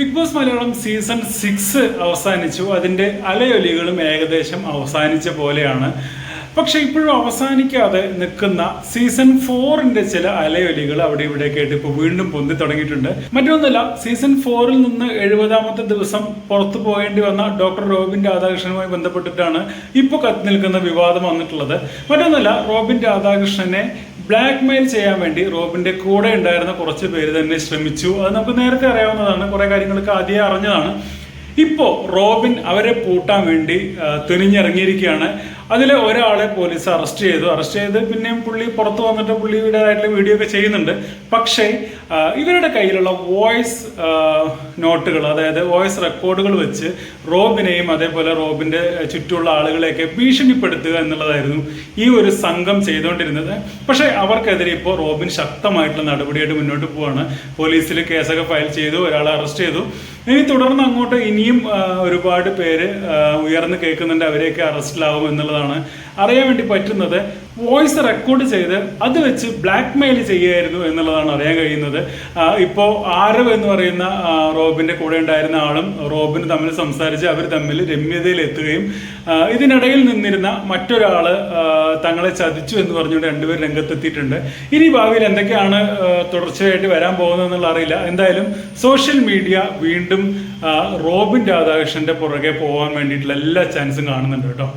Big boss Malayalam season six അവസാനിച്ചു. അതിന്റെ അലയൊലികളും ഏകദേശം അവസാനിച്ച പോലെയാണ്. പക്ഷെ ഇപ്പോഴും അവസാനിക്കാതെ നിൽക്കുന്ന സീസൺ ഫോറിന്റെ ചില അലയൊലികൾ അവിടെ ഇവിടെ കേട്ട് ഇപ്പോൾ വീണ്ടും പൊന്തി തുടങ്ങിയിട്ടുണ്ട്. മറ്റൊന്നല്ല സീസൺ ഫോറിൽ നിന്ന് എഴുപതാമത്തെ ദിവസം പുറത്തു പോകേണ്ടി വന്ന ഡോക്ടർ റോബിൻ രാധാകൃഷ്ണനുമായി ബന്ധപ്പെട്ടിട്ടാണ് ഇപ്പോൾ കത്തി നിൽക്കുന്ന വിവാദം വന്നിട്ടുള്ളത്. മറ്റൊന്നല്ല റോബിൻ രാധാകൃഷ്ണനെ ബ്ലാക്ക് മെയിൽ ചെയ്യാൻ വേണ്ടി റോബിന്റെ കൂടെ ഉണ്ടായിരുന്ന കുറച്ച് പേര് തന്നെ ശ്രമിച്ചു. അത് നമുക്ക് നേരത്തെ അറിയാവുന്നതാണ്. കുറെ കാര്യങ്ങളൊക്കെ ആദ്യമേ അറിഞ്ഞതാണ്. ഇപ്പോ റോബിൻ അവരെ പൂട്ടാൻ വേണ്ടി തുനിഞ്ഞിറങ്ങിയിരിക്കുകയാണ് അതിലെ ഒരാളെ പോലീസ് അറസ്റ്റ് ചെയ്തു. അറസ്റ്റ് ചെയ്ത് പിന്നെയും പുള്ളി പുറത്ത് വന്നിട്ട് പുള്ളിയുടേതായിട്ടുള്ള വീഡിയോ ഒക്കെ ചെയ്യുന്നുണ്ട്. പക്ഷേ ഇവരുടെ കയ്യിലുള്ള വോയിസ് നോട്ടുകൾ അതായത് വോയിസ് റെക്കോർഡുകൾ വെച്ച് റോബിനെയും അതേപോലെ റോബിന്റെ ചുറ്റുമുള്ള ആളുകളെയൊക്കെ ഭീഷണിപ്പെടുത്തുക എന്നുള്ളതായിരുന്നു ഈ ഒരു സംഘം ചെയ്തുകൊണ്ടിരുന്നത്. പക്ഷേ അവർക്കെതിരെ ഇപ്പോൾ റോബിൻ ശക്തമായിട്ടുള്ള നടപടിയായിട്ട് മുന്നോട്ട് പോവാണ്. പോലീസിൽ കേസൊക്കെ ഫയൽ ചെയ്തു ഒരാളെ അറസ്റ്റ് ചെയ്തു. ഇനി തുടർന്ന് അങ്ങോട്ട് ഇനിയും ഒരുപാട് പേര് ഉയർന്നു കേൾക്കുന്നുണ്ട്. അവരെയൊക്കെ അറസ്റ്റിലാവും എന്നുള്ളതാണ് അറിയാൻ വേണ്ടി പറ്റുന്നത് വോയിസ് റെക്കോർഡ് ചെയ്ത് അത് വെച്ച് ബ്ലാക്ക് മെയിൽ ചെയ്യുമായിരുന്നു എന്നുള്ളതാണ് അറിയാൻ കഴിയുന്നത്. ഇപ്പോൾ ഇപ്പോ ആരവ് എന്ന് പറയുന്ന റോബിന്റെ കൂടെ ഉണ്ടായിരുന്ന ആളും റോബിന് തമ്മിൽ സംസാരിച്ച് അവർ തമ്മിൽ രമ്യതയിൽ എത്തുകയും ഇതിനിടയിൽ നിന്നിരുന്ന മറ്റൊരാൾ തങ്ങളെ ചതിച്ചു എന്ന് പറഞ്ഞുകൊണ്ട് രണ്ടുപേർ രംഗത്തെത്തിയിട്ടുണ്ട്. ഇനി ഭാവിയിൽ എന്തൊക്കെയാണ് തുടർച്ചയായിട്ട് വരാൻ പോകുന്നത് എന്നുള്ള അറിയില്ല. എന്തായാലും സോഷ്യൽ മീഡിയ വീണ്ടും റോബിൻ രാധാകൃഷ്ണന്റെ പുറകെ പോകാൻ വേണ്ടിയിട്ടുള്ള എല്ലാ ചാൻസും കാണുന്നുണ്ട് കേട്ടോ.